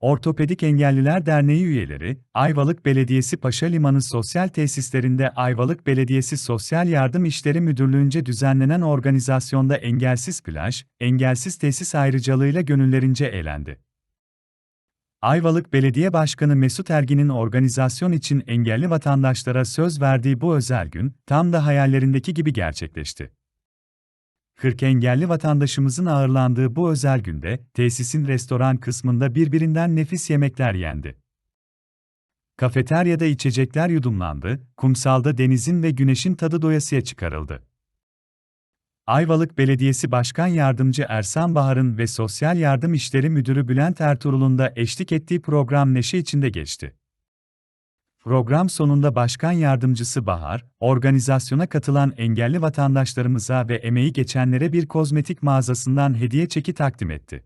Ortopedik Engelliler Derneği üyeleri, Ayvalık Belediyesi Paşa Limanı Sosyal Tesislerinde Ayvalık Belediyesi Sosyal Yardım İşleri Müdürlüğü'nce düzenlenen organizasyonda engelsiz plaj, engelsiz tesis ayrıcalığıyla gönüllerince eğlendi. Ayvalık Belediye Başkanı Mesut Ergin'in organizasyon için engelli vatandaşlara söz verdiği bu özel gün, tam da hayallerindeki gibi gerçekleşti. 40 engelli vatandaşımızın ağırlandığı bu özel günde, tesisin restoran kısmında birbirinden nefis yemekler yendi. Kafeteryada içecekler yudumlandı, kumsalda denizin ve güneşin tadı doyasıya çıkarıldı. Ayvalık Belediyesi Başkan Yardımcı Ersan Bahar'ın ve Sosyal Yardım İşleri Müdürü Bülent Ertuğrul'un da eşlik ettiği program neşe içinde geçti. Program sonunda Başkan Yardımcısı Bahar, organizasyona katılan engelli vatandaşlarımıza ve emeği geçenlere bir kozmetik mağazasından hediye çeki takdim etti.